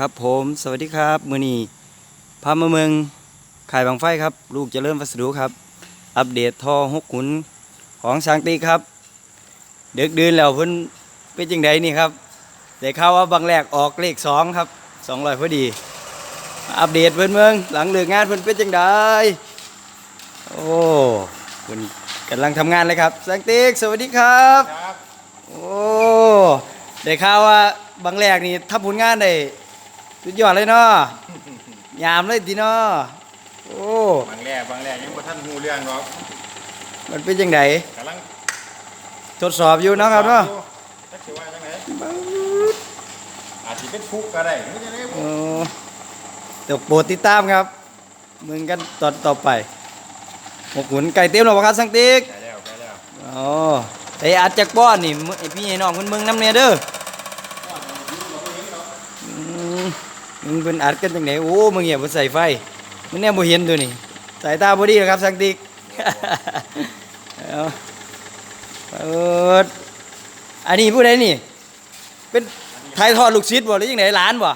ครับผมสวัสดีครับมือนี้พามาเมืองขายบางไฟครับ ลูกเจะเริ่มวัสดุครับ อัปเดตท่อหกขุนของสางตีครับ เด็กเดือนแล้วเพิ่นเป็นจังไดนี่ครับได้ข่าวว่าบางแรกออกเลขสองครับสองร้อยพอดีมาอัปเดตเพิ่นเมืองหลังเลิกงานเพิ่นเป็นจังไดโอ้เพิ่นกำลังทำงานเลยครับสางตีสวัสดีครับครับโอ้ได้ข่าวว่าบางแรกนี่ทำผลงานได้ สุดยอดเลยเนาะยามเลยทีเนาะโอ้บางแรกบางแรกยังบ่ทันฮู้เรื่องหรอกมันเป็นยังไงกำลังทดสอบอยู่เนาะครับเนาะจักสิว่าจังไดอาจสิเป็นฟุกก็ได้ไม่ใช่ได้โอ้เดี๋ยวโปรดติดตามครับ มึงกันตอนต่อไปหกขุนไก่เต็มแล้วบ่ครับสังติกใช่แล้วใช่แล้วอ๋อไอ้อัดจากบ้อนนี่มึงไอ้พี่ไอ้น้องเพิ่นเมืองน้ำเนี่ยเด้ออืม มึงเป็นอัดกันจังไหนโอ้มึงอย่าบ่ใส่ไฟมึงแน่บ่เห็นตัวนี่สายตาบ่ดีหรอกครับสังติกเอาเอออันนี้ผู้ใดนี่ เป็นไทยทอดลูกศิษย์บ่หรือยังไงหลานบ่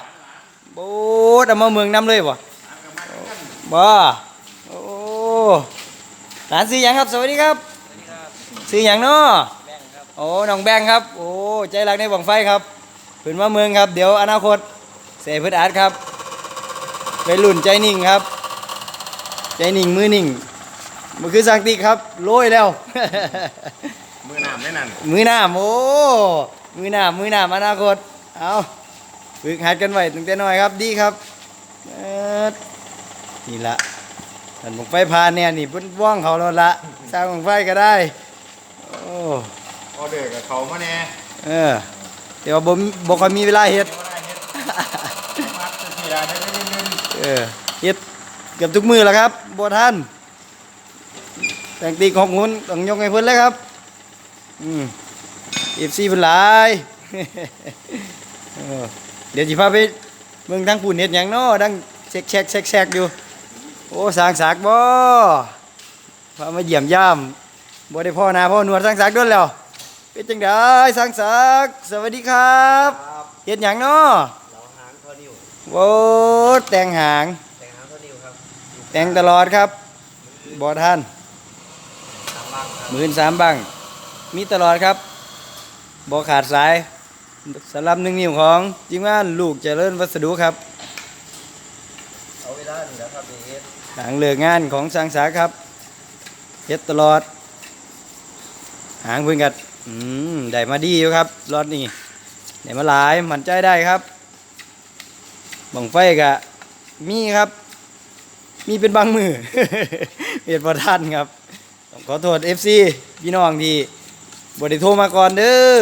โบดเอามาเมืองน้ำเลยบ่บ่โอ้หลานซื้อยังครับ สวัสดีครับซื้อยังเนาะโอ้น้องแบงครับ โอ้ใจรักในบังไฟครับเพิ่นมาเมืองครับ เดี๋ยวอนาคต เสยเพิ่นอาร์ตครับไปรุ่นใจนิ่งครับ ใจนิ่งมือนิ่งมันคือสังติครับโรยแล้ว มือน้ำได้นั่นมือหน้าโอ้มือหน้ามือหน้าอนาคตเอาฝึกหัดกันไว้ตั้งแต่น้อยครับดีครับเอิ้นนี่ละท่านบังไฟพานเนี่ยนี่เพิ่นว่องเขาแล้วละสร้างบังไฟก็ได้โอ้ออเดอร์กับเขามาแน่เออแต่ว่าบ่มีบ่ค่อยมีเวลาเฮ็ดบ่ได้เฮ็ดมัดสิได้ได้นิดนึง เออเฮ็ดเกือบทุกมือแล้วครับบ่ทันแต่งตีของหุ่นต้องยกให้เพิ่นเลยครับอืม FC เพิ่นหลายเออเดี๋ยวสิพาไปเมืองทางปุ่นเฮ็ดหยังเนาะดังแซกๆแซกๆอยู่โอ้สร้างสากบ่พามาเยี่ยมยามบ่ได้พ่อหน้าพ่อหนวดสร้างสากโดนแล้วเป็นจังไดสร้างสากสวัสดีครับเฮ็ดหยังเนาะเราหาง ข้อนิ้วโว้แต่งหาง แต่งหางข้อนิ้วครับแต่งตลอดครับบอท่านทางล่างครับหมื่นสามบังมีตลอดครับบอขาดสายสำหรับหนึ่งนิ้วของจิมงานลูกเจริญวัสดุครับเอาเวลานี่แหล้วครับเอสหลังเลิกงานของสร้างสาครับเฮ็ดตลอด หางเพิ่งกัดอืมได้มาดีอยู่ครับรอดนี่ได้มาหลายมั่นใจได้ครับ บังไฟกะมีครับ มีเป็นบางมือเหตุประทันครับต้องขอโทษ FC พี่น้องที่บได้โทรมาก่อนเด้อ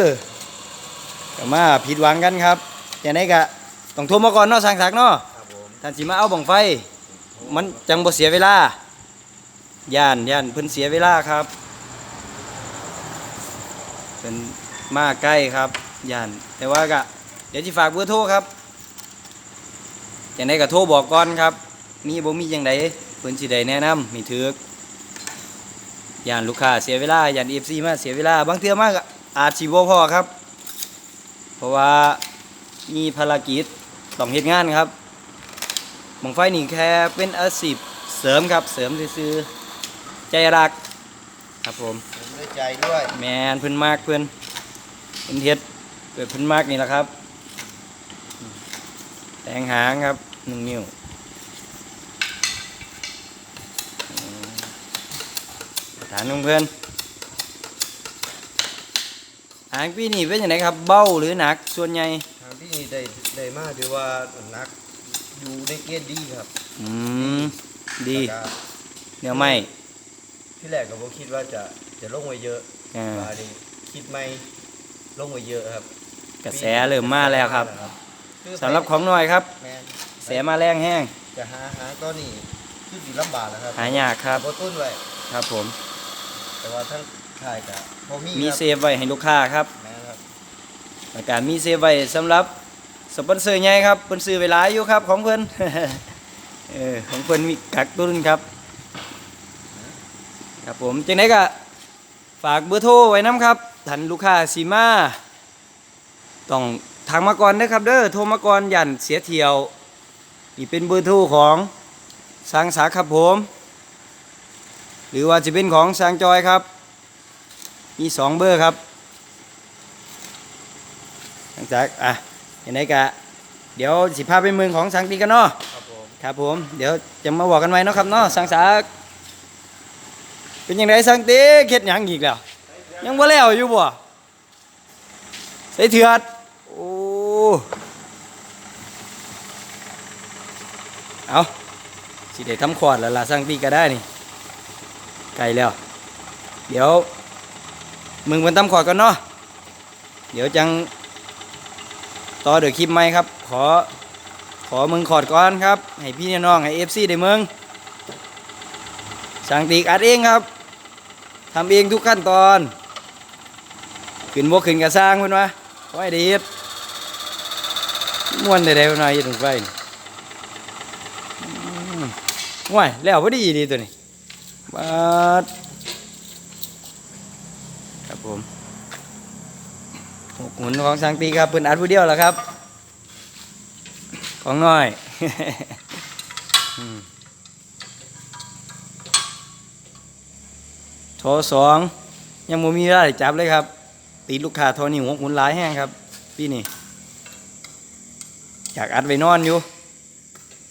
ก็มาผิดหวังกันครับอย่างไรกะต้องโทรมาก่อนเนาะสร้างสักเนาะครับผมท่านสิมาเอาบังไฟ มันจังบ่เสียเวลาย่านย่านเพิ่นเสียเวลาครับเพิ่นมาใกล้ครับย่านแต่ว่าก็เดี๋ยวสิฝากเบอร์โทรครับ จังไดก็โทรบอกก่อนครับ มีบ่มีจังไดเพิ่นสิได้แนะนำให้ถูกย่านลูกค้าเสียเวลาย่าน FC มาเสียเวลา บางเทื่อมากอาจสิบ่พอครับ เพราะว่ามีภารกิจต้องเฮ็ดงานครับบังไฟนี่แค่เป็นอาชีพเสริมครับเสริมซื่อๆใจรักครับผมผมด้วยใจด้วยแมนเพิ่นมากเพิ่นเพิ่นเฮ็ดเกิดเพิ่นมากนี่แหละครับ แต่งหางครับ หนึ่งนิ้วอืมฐานของเพื่อนหางพี่นี่เป็นยังไงครับ เบ้าหรือหนักส่วนใหญ่ทางที่นี่ได้ได้มากถือว่านักอยู่ในเกณฑ์ดีครับอืมดีแล้วก็เดี๋ยวไม่ที่แรกก็บ่คิดว่าจะจะลงไว้เยอะอ่าว่านี่คิดไม่ลงไว้เยอะครับกระแสเริ่มมาแล้วครับคือสำหรับของหน่อยครับ แม่น แสมาแรงแห้งจะหาหาก็นี่คือสิลำบากนะครับหายากครับบ่ตุ้นไว้ครับผม แต่ว่าทั้งถ่ายกับบ่มีมีครับเซฟไว้ให้ลูกค้าครับแม่นครับแล้วการมีเซฟไว้สำหรับสปอนเซอร์ใหญ่ครับเพิ่นซื้อเวหลายอยู่ครับของเพิ่นเออของเพิ่นมีกักตุนครับ ครับผมจังไดก็ฝากเบอร์โทรไว้น้ำครับท่านลูกค้าสิมาต้องทางมาก่อนนะครับเด้อโทรมาก่อนยันเสียเที่ยว นี่เป็นเบอร์โทรของสางสาครับผม หรือว่าจะเป็นของสางจอยครับ มีสองเบอร์ครับหลังจากอะยังไงกะ เดี๋ยวสิพาไปเมืองของสังตีกันเนาะครับผมครับผม เดี๋ยวจะมาบอกกันไว้เนาะครับเนาะสังสาเป็นยังไงสังตีเข็ดหยังอีกแล้ว ยังบ่แล้วอยู่บ่ใส่เถือดโอ้ เอาสิได้ทำขอดแล้วล่ะสังตีก็ได้นี่ไกลแล้ว เดี๋ยว มึงเป็นทำขอดกันเนาะเดี๋ยวจัง ต่อเดี๋ยวคลิปใหม่ครับ ขอ ขอมึงขอดก่อนครับ ให้พี่น้องให้เอฟซีได้เมืองสั่งตีกอัดเองครับทำเองทุกขั้นตอนขึ้นบกขึ้นกระสร้างเพิ่นวะขอให้ด้เฮ็ดม่วนได้ๆเพิ่นว่าเฮ็ดลงไป ห่วยแล้วพอดีดีตัวนี้บาดครับผมหกหุนของสังตีครับเพิ่นอัดผู้เดียวแล้วครับ ของน้อยโทสองยังบ่มีได้จับเลยครับ ตีลูกค้าโทนี่หัวหมุนหลายแห้งครับ พี่นี่อยากอัดไว้นอนอยู่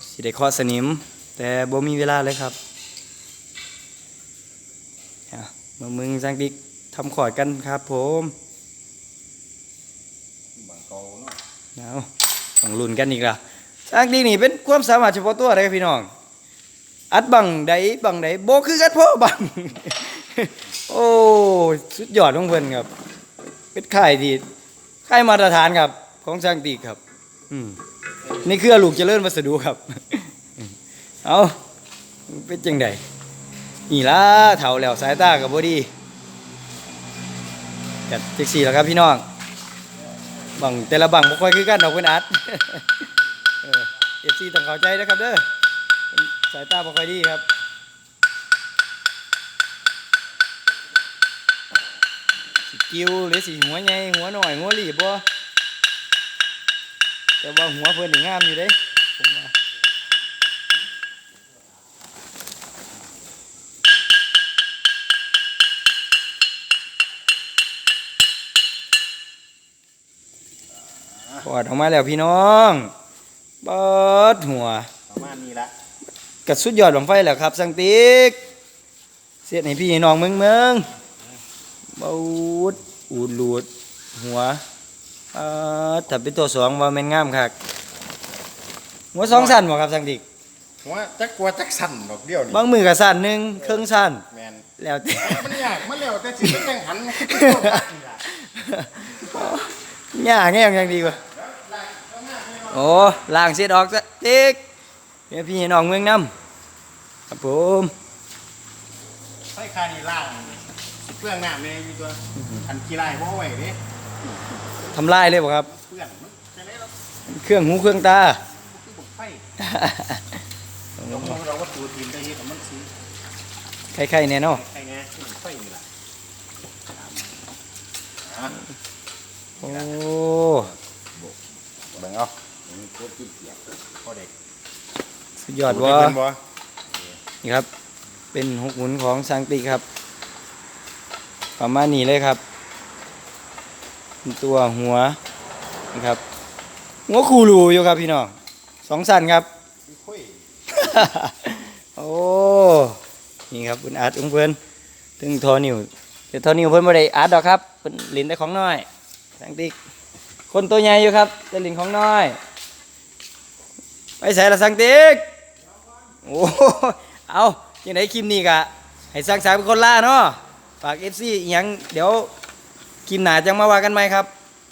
สิได้เคอสนิม แต่บ่มีเวลาเลยครับมามึงสังติกทำขอดกันครับผมบางเกาเนาะเอาต้องลุ้นกันอีกละสังติกนี่เป็นความสามารถเฉพาะตัวเลยครับพี่น้อง อัดบังใดบังใดโบคือกันพ่อบัง โอ้ สุดยอดของเพิ่นครับ เป็นค่ายที่ค่ายมาตรฐานครับ ของสังติกครับ อืมนี่คือลูกเจริญวัสดุครับ เอาเป็นจังใดนี่ล่ะเถ่าแล้วสายตากับบ่ดีจัดจักสี่แล้วครับพี่น้องบังแต่ละบังบ่ค่อยคือกันดอกเพิ่นอัดเออเอฟซีต้องเข้าใจนะครับเด้อสายตาบ่ค่อยดีครับสิกิ้วหรือสิหัวใหญ่หัวหน่อยหัวหลีบบ่แต่ว่าหัวเพิ่นนี่งามอยู่เด้ อดออกมาแล้วพี่น้องเบิดหัวประมาณนี้ละกัดสุดยอดบังไฟแหละครับ สังติกเสียดให้พี่ให้น้องเมืองเมืองเบาดอูดหลูดหัวเอ่อถ้าเป็นตัวสองว่าแม่นงามครับหัวสองสั้นบ่ครับสังติกหัวจักกลัวจักสั่นดอกเดียวนี่บางมือกับสั้นหนึ่งเครื่องสั้นแมนแล้วแต่ มันยากมันแล้วแต่สิเป็นจังหัน หญ้าแง่งยังดีกว่า โอ้ล้างเสียดออกสักติกเดี๋ยวพี่ให้น้องเมืองน้ำครับผมไฟคานี่ล่างเปื้องน้ำเนี่ยอยู่ตัวอันกี่ไร่บ่ไหวเด้ทำลายเลยบ่ครับเปื้อนมันจะได้เราเครื่องหูเครื่องตาคือบุกไฟเราเราก็ตูทีมได้เฮ็ดให้มันสิใครๆเนี่ยเนาะใครไงไฟนี่ล่ะโอ้เบิ่งเอา พอเด็กสุดยอดบ่ว่าบ่นี่ครับ เป็นหกหมุนของสังติครับ ประมาณนี้เลยครับเป็นตัวหัวนะครับหัวคูรูอยู่ครับพี่น้องสองสันครับคุยโอ้นี่ครับเป็นอาร์ตของเพื่อนถึงทอนิวเดี๋ยวทอนิวเพื่อนไม่ได้อาร์ตดอกครับเป็นลินได้ของน้อยสังติกคนตัวใหญ่อยู่ครับจะลินของน้อย ไปใส่ละสังติกโอ้เอาอย่างไรคลิปนี้กะให้สังสายเป็นคนล่าเนาะฝากเอฟซีอีหยังเดี๋ยวคลิปหนาจังมาว่ากันไหมครับ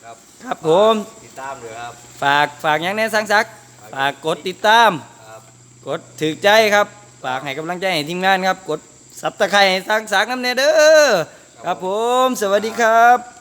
ครับครับผมติดตามเลยครับฝากฝากหยังแน่สังสักฝากกดติดตาม ครับกดถือใจครับฝากให้กำลังใจให้ทีมงานครับ กดซับตะไคร้ให้สังสักน้ำเนเด้อครับผม สวัสดีครับ